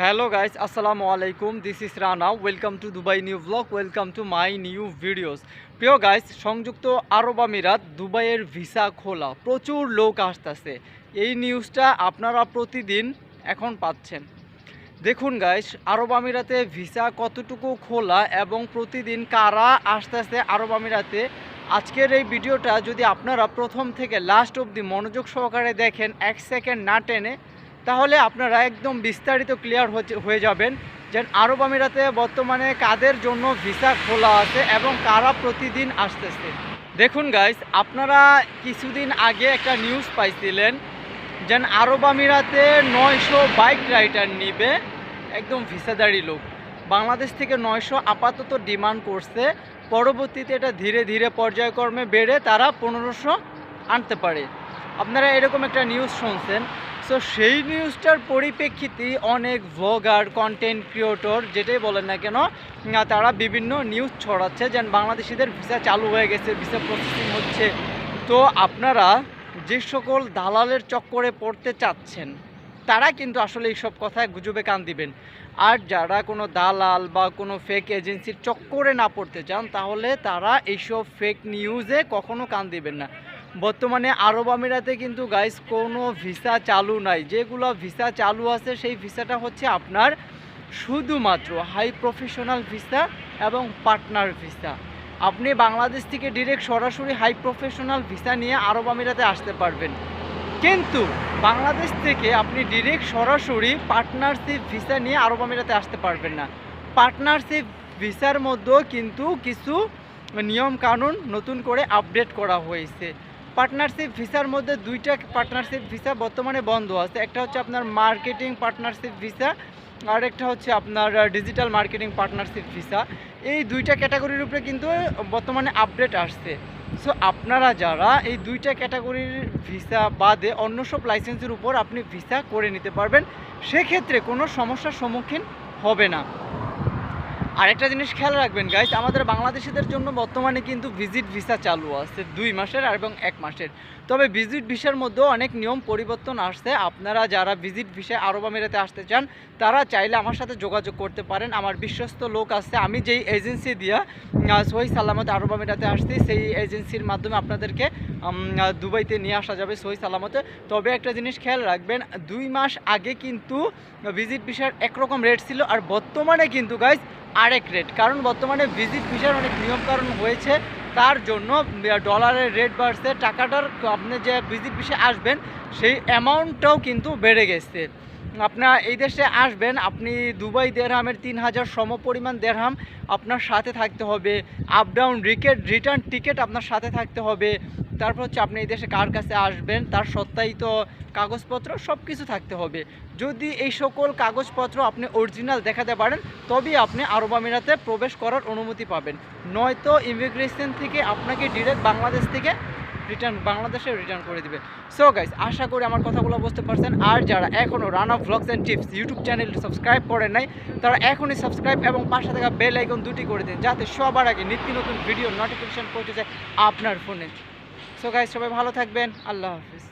Hello guys আসসালামু আলাইকুম this is Rana welcome to Dubai new blog welcome to my new videos প্রিয় guys সংযুক্ত আরব আমিরাত দুবাইয়ের ভিসা খোলা। প্রচুর লোক আসতেছে। এই নিউজটা আপনারা প্রতিদিন এখন পাচ্ছেন। দেখুন গাইস আরব আমিরাতে ভিসা কতটুকু খোলা এবং প্রতিদিন কারা আসতেছে আরব আমিরাতে? আজকের এই ভিডিওটা যদি আপনারা প্রথম থেকে লাস্ট অবধি মনোযোগ সহকারে দেখেন, এক সেকেন্ড না টেনে তাহলে আপনারা একদম বিস্তারিত ক্লিয়ার হয়ে যাবেন যে আরব আমিরাতে বর্তমানে কাদের জন্য ভিসা খোলা আছে এবং কারা প্রতিদিন আসতেছে। দেখুন গাইস আপনারা কিছুদিন আগে একটা নিউজ পাইছিলেন যেন আরব আমিরাতে নয়শো বাইক রাইডার নিবে একদম ভিসাদারি লোক। বাংলাদেশ থেকে নয়শো আপাতত ডিমান্ড করছে, পরবর্তীতে এটা ধীরে ধীরে পর্যায়ক্রমে বেড়ে তারা পনেরোশো আনতে পারে। আপনারা এরকম একটা নিউজ শুনছেন সো সেই নিউজটার পরিপ্রেক্ষিতে অনেক ভ্লগার কন্টেন্ট ক্রিয়েটর যেটাই বলেন না কেন তারা বিভিন্ন নিউজ ছড়াচ্ছে। যেন বাংলাদেশিদের ভিসা চালু হয়ে গেছে ভিসা প্রসেসিং হচ্ছে। তো আপনারা যে সকল দালালের চক্করে পড়তে চাচ্ছেন, তারা কিন্তু আসলে এইসব কথায় গুজবে কান দিবেন। আর যারা কোনো দালাল বা কোনো ফেক এজেন্সির চক্করে না পড়তে চান, তাহলে তারা এইসব ফেক নিউজে কখনো কান দিবেন না। বর্তমানে আরব আমিরাতে কিন্তু গাইস কোনো ভিসা চালু নাই। যেগুলো ভিসা চালু আছে, সেই ভিসাটা হচ্ছে আপনার শুধুমাত্র হাই প্রফেশনাল ভিসা এবং পার্টনার ভিসা আপনি বাংলাদেশ থেকে ডিরেক্ট সরাসরি হাই প্রফেশনাল ভিসা নিয়ে আরব আমিরাতে আসতে পারবেন। কিন্তু বাংলাদেশ থেকে আপনি ডিরেক্ট সরাসরি পার্টনারশিপ ভিসা নিয়ে আরব আমিরাতে আসতে পারবেন না। পার্টনারশিপ ভিসার মধ্যেও কিন্তু কিছু নিয়ম কানুন নতুন করে আপডেট করা হয়েছে। পার্টনারশিপ ভিসার মধ্যে দুইটা পার্টনারশিপ ভিসা বর্তমানে বন্ধ আছে। একটা হচ্ছে আপনার মার্কেটিং পার্টনারশিপ ভিসা আর একটা হচ্ছে আপনার ডিজিটাল মার্কেটিং পার্টনারশিপ ভিসা এই দুইটা ক্যাটাগরির উপরে কিন্তু বর্তমানে আপডেট আসছে। সো আপনারা যারা এই দুইটা ক্যাটাগরির ভিসা বাদে অন্য সব লাইসেন্সের উপর আপনি ভিসা করে নিতে পারবেন, সেক্ষেত্রে কোনো সমস্যার সম্মুখীন হবে না। আরেকটা জিনিস খেয়াল রাখবেন গাইজ আমাদের বাংলাদেশিদের জন্য বর্তমানে কিন্তু ভিজিট ভিসা চালু আছে দুই মাসের এবং এক মাসের। তবে ভিজিট ভিসার মধ্যেও অনেক নিয়ম পরিবর্তন আসছে। আপনারা যারা ভিজিট ভিসায় আরব আমিরাতে আসতে চান, তারা চাইলে আমার সাথে যোগাযোগ করতে পারেন। আমার বিশ্বস্ত লোক আছে, আমি যেই এজেন্সি দিয়া সহি সালামত আরব আমিরাতে আসছি, সেই এজেন্সির মাধ্যমে আপনাদেরকে দুবাইতে নিয়ে আসা যাবে সহি সালামতে। তবে একটা জিনিস খেয়াল রাখবেন, দুই মাস আগে কিন্তু ভিজিট ভিসার একরকম রেট ছিল, আর বর্তমানে কিন্তু গাইজ আরেক রেট কারণ বর্তমানে ভিজিট ভিসার অনেক নিয়মকানুন হয়েছে, তার জন্য ডলারের রেট বাড়ছে, টাকাটার আপনি যে ভিজিট ভিসা আসবেন, সেই অ্যামাউন্টটাও কিন্তু বেড়ে গেছে। আপনার এই দেশে আসবেন, আপনি দুবাই দেড়হামের তিন হাজার সম পরিমাণ দেড়হাম আপনার সাথে থাকতে হবে up down ticket return ticket আপনার সাথে থাকতে হবে তারপর হচ্ছে আপনি এই দেশে কার কাছে আসবেন, তার সত্যায়িত কাগজপত্র সব কিছু থাকতে হবে। যদি এই সকল কাগজপত্র আপনি অরিজিনাল দেখাতে পারেন, তবেই আপনি আরব আমিরাতে প্রবেশ করার অনুমতি পাবেন। নয়তো ইমিগ্রেশন থেকে আপনাকে ডিরেক্ট বাংলাদেশ থেকে রিটার্ন বাংলাদেশে রিটার্ন করে দিবে। সো গাইস আশা করি আমার কথাগুলো বুঝতে পারছেন। আর যারা এখনও run Rana vlogs and tips YouTube চ্যানেলটি সাবস্ক্রাইব করেন নাই, তারা এখনই সাবস্ক্রাইব এবং পাশে থাকা বেল আইকন দুটি করে দিন, যাতে সবার আগে নিত্য নতুন ভিডিও নোটিফিকেশান পৌঁছে যায় আপনার ফোনে সো গাইস সবাই ভালো থাকবেন। আল্লাহ হাফিজ।